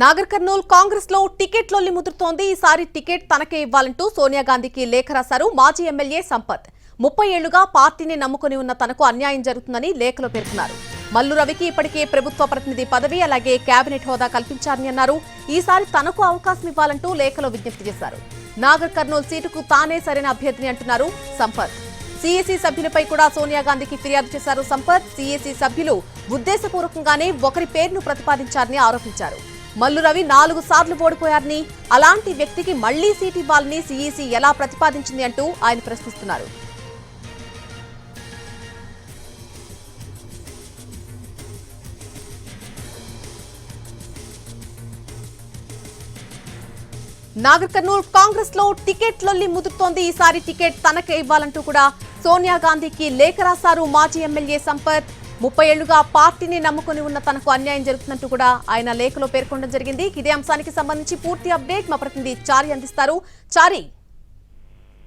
Nagar Kurnool కాంగ్రెస్లో ticket లొల్లి ముదురుతోంది. ఈసారి టికెట్ తనకే ఇవ్వాలంటూ సోనియా గాంధీకి లేఖ రాశారు మాజీ ఎమ్మెల్యే సంపత్. ముప్పై ఏళ్ళుగా పార్టీని నమ్ముకుని ఉన్న తనకు అన్యాయం జరుగుతుందని లేఖలో పేర్కొన్నారు. మల్లు రవికి ఇప్పటికే ప్రభుత్వ ప్రతినిధి పదవి అలాగే కేబినెట్ హోదా కల్పించారని అన్నారు. ఈసారి తనకు అవకాశం ఇవ్వాలంటూ లేఖలో విజ్ఞప్తి చేశారు. నాగర్ కర్నూల్ సీటుకు తానే సరైన అభ్యర్థిని అంటున్నారు సంపత్. సీఎసీ సభ్యులపై కూడా సోనియా గాంధీకి ఫిర్యాదు చేశారు సంపత్. సీఎసీ సభ్యులు ఉద్దేశపూర్వకంగానే ఒకరి పేరును ప్రతిపాదించారని ఆరోపించారు. మల్లు రవి నాలుగు సార్లు ఓడిపోయారని అలాంటి వ్యక్తికి మళ్ళీ సీట్ ఇవ్వాలని సీఈసీ ఎలా ప్రతిపాదించింది అంటూ ఆయన ప్రశ్నిస్తున్నారు. నాగర్ కర్నూలు కాంగ్రెస్లో టికెట్ లొల్లి ముదురుతోంది. ఈసారి టికెట్ తనకే ఇవ్వాలంటూ కూడా సోనియా గాంధీకి లేఖ రాశారు మాజీ ఎమ్మెల్యే సంపత్. ముప్పై ఏళ్ళుగా పార్టీని నమ్ముకుని ఉన్న తనకు అన్యాయం జరుగుతున్నట్టు కూడా ఆయన లేఖలో పేర్కొనడం జరిగింది. ఇదే అంశానికి సంబంధించి పూర్తి అప్డేట్ మా ప్రతినిధి చారి అందిస్తారు. చారి.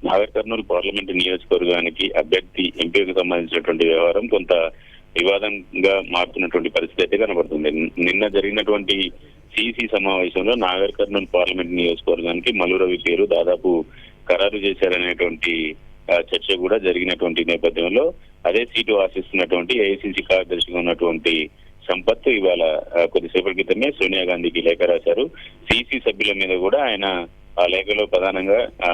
నాగర్ కర్నూలు పార్లమెంట్ నియోజకవర్గానికి అభ్యర్థి ఎంపీకి సంబంధించినటువంటి వ్యవహారం కొంత వివాదంగా మారుతున్నటువంటి పరిస్థితి అయితే కనబడుతుంది. నిన్న జరిగినటువంటి సిసి సమావేశంలో నాగర్ కర్నూలు పార్లమెంట్ నియోజకవర్గానికి మలురవి పేరు దాదాపు ఖరారు చేశారనేటువంటి చర్చ కూడా జరిగినటువంటి నేపథ్యంలో అదే సీటు ఆశిస్తున్నటువంటి ఏఐసిసి కార్యదర్శిగా ఉన్నటువంటి సంపత్ ఇవాళ కొద్దిసేపటి క్రితమే సోనియా గాంధీకి లేఖ రాశారు. సిసి సభ్యుల మీద కూడా ఆయన ఆ లేఖలో ప్రధానంగా ఆ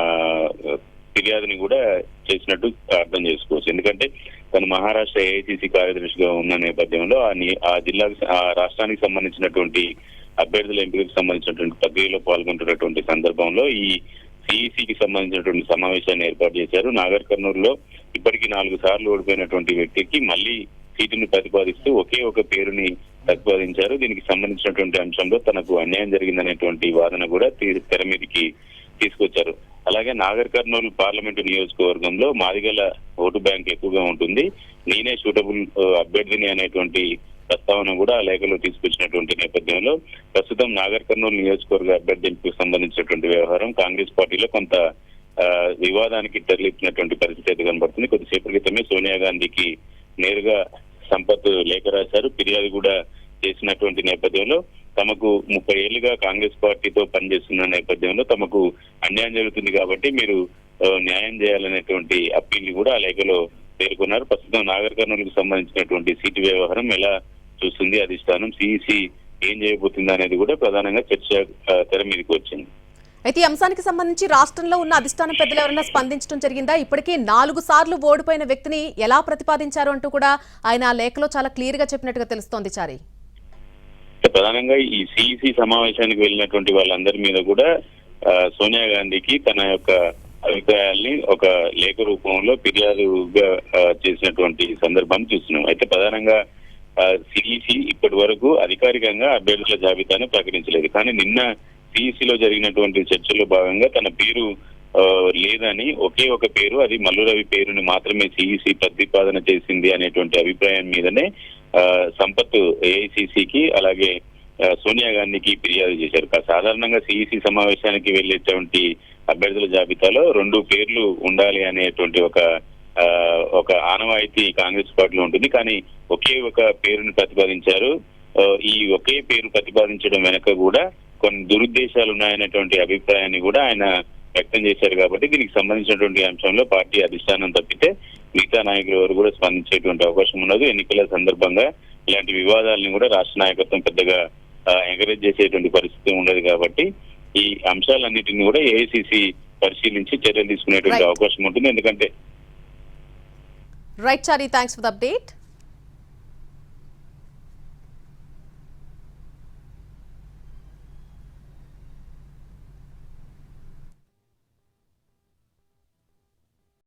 ఫిర్యాదుని కూడా చేసినట్టు అర్థం చేసుకోవచ్చు. ఎందుకంటే తను మహారాష్ట్ర ఏఐసిసి కార్యదర్శిగా ఉన్న నేపథ్యంలో ఆ ని- ఆ జిల్లాకు ఆ రాష్ట్రానికి సంబంధించినటువంటి అభ్యర్థుల ఎంపికకు సంబంధించినటువంటి ప్రక్రియలో పాల్గొంటున్నటువంటి సందర్భంలో ఈ టీసీకి సంబంధించినటువంటి సమావేశాన్ని ఏర్పాటు చేశారు. నాగర్ కర్నూలులో ఇప్పటికీ నాలుగు సార్లు ఓడిపోయినటువంటి వ్యక్తికి మళ్ళీ సీటును ప్రతిపాదిస్తూ ఒకే ఒక పేరుని ప్రతిపాదించారు. దీనికి సంబంధించినటువంటి అంశంలో తనకు అన్యాయం జరిగిందనేటువంటి వాదన కూడా తెర మీదకి తీసుకొచ్చారు. అలాగే నాగర్ కర్నూలు పార్లమెంటు నియోజకవర్గంలో మాదిగల ఓటు బ్యాంక్ ఎక్కువగా ఉంటుంది. నేనే సూటబుల్ అభ్యర్థిని అనేటువంటి ప్రస్తావన కూడా ఆ లేఖలో తీసుకొచ్చినటువంటి నేపథ్యంలో ప్రస్తుతం నాగర్ కర్నూలు నియోజకవర్గ అభ్యర్థి సంబంధించినటువంటి వ్యవహారం కాంగ్రెస్ పార్టీలో కొంత ఆ, వివాదానికి తరలిపినటువంటి పరిస్థితి అయితే కనబడుతుంది. కొద్దిసేపు క్రితమే సోనియా గాంధీకి నేరుగా సంపత్ లేఖ రాశారు. ఫిర్యాదు కూడా చేసినటువంటి నేపథ్యంలో తమకు ముప్పై ఏళ్ళుగా కాంగ్రెస్ పార్టీతో పనిచేస్తున్న నేపథ్యంలో తమకు అన్యాయం జరుగుతుంది కాబట్టి మీరు న్యాయం చేయాలనేటువంటి అప్పీల్ కూడా ఆ లేఖలో పేర్కొన్నారు. ప్రస్తుతం నాగర్ కర్నూలుకు సంబంధించినటువంటి సీటు వ్యవహారం ఎలా చూస్తుంది అధిష్టానం సిఈసి ఏం చేయబోతుంది అనేది కూడా ప్రధానంగా చర్చ తెర మీదకి వచ్చింది. అయితే ఈ అంశానికి సంబంధించి రాష్ట్రంలో ఉన్న అధిష్టానం పెద్దలు ఎవరైనా స్పందించడం జరిగిందా? ఇప్పటికీ నాలుగు సార్లు ఓడిపోయిన వ్యక్తిని ఎలా ప్రతిపాదించారు అంటూ కూడా ఆయన ఆ లేఖలో చాలా క్లియర్గా చెప్పినట్టుగా తెలుస్తోంది చారి. ప్రధానంగా ఈ సిఇసి సమావేశానికి వెళ్ళినటువంటి వాళ్ళందరి మీద కూడా సోనియా గాంధీకి తన యొక్క అభిప్రాయాల్ని ఒక లేఖ రూపంలో ఫిర్యాదుగా చేసినటువంటి సందర్భాన్ని చూస్తున్నాం. అయితే ప్రధానంగా సిఈసి ఇప్పటి వరకు అధికారికంగా అభ్యర్థుల జాబితాను ప్రకటించలేదు. కానీ నిన్న సిఈసిలో జరిగినటువంటి చర్చలో భాగంగా తన పేరు ఆ, లేదని ఒకే ఒక పేరు అది మల్లు రవి పేరుని మాత్రమే సిఈసి ప్రతిపాదన చేసింది అనేటువంటి అభిప్రాయం మీదనే ఆ, సంపత్ ఏఐసిసికి అలాగే సోనియా గాంధీకి ఫిర్యాదు చేశారు. సాధారణంగా సిఈసి సమావేశానికి వెళ్ళేటువంటి అభ్యర్థుల జాబితాలో రెండు పేర్లు ఉండాలి అనేటువంటి ఒక ఒక ఆనవాయితీ కాంగ్రెస్ పార్టీలో ఉంటుంది. కానీ ఒకే ఒక పేరుని ప్రతిపాదించారు. ఈ ఒకే పేరు ప్రతిపాదించడం వెనక కూడా కొన్ని దురుద్దేశాలు ఉన్నాయనేటువంటి అభిప్రాయాన్ని కూడా ఆయన వ్యక్తం చేశారు కాబట్టి దీనికి సంబంధించినటువంటి అంశంలో పార్టీ అధిష్టానం తప్పితే మిగతా నాయకులు ఎవరు కూడా స్పందించేటువంటి అవకాశం ఉండదు. ఎన్నికల సందర్భంగా ఇలాంటి వివాదాలను కూడా రాష్ట్ర నాయకత్వం పెద్దగా ఎంకరేజ్ చేసేటువంటి పరిస్థితి ఉండదు కాబట్టి ఈ అంశాలన్నిటిని కూడా ఏఐసిసి పరిశీలించి చర్యలు తీసుకునేటువంటి. అవకాశం ఉంటుంది. ఎందుకంటే right Chari thanks for the update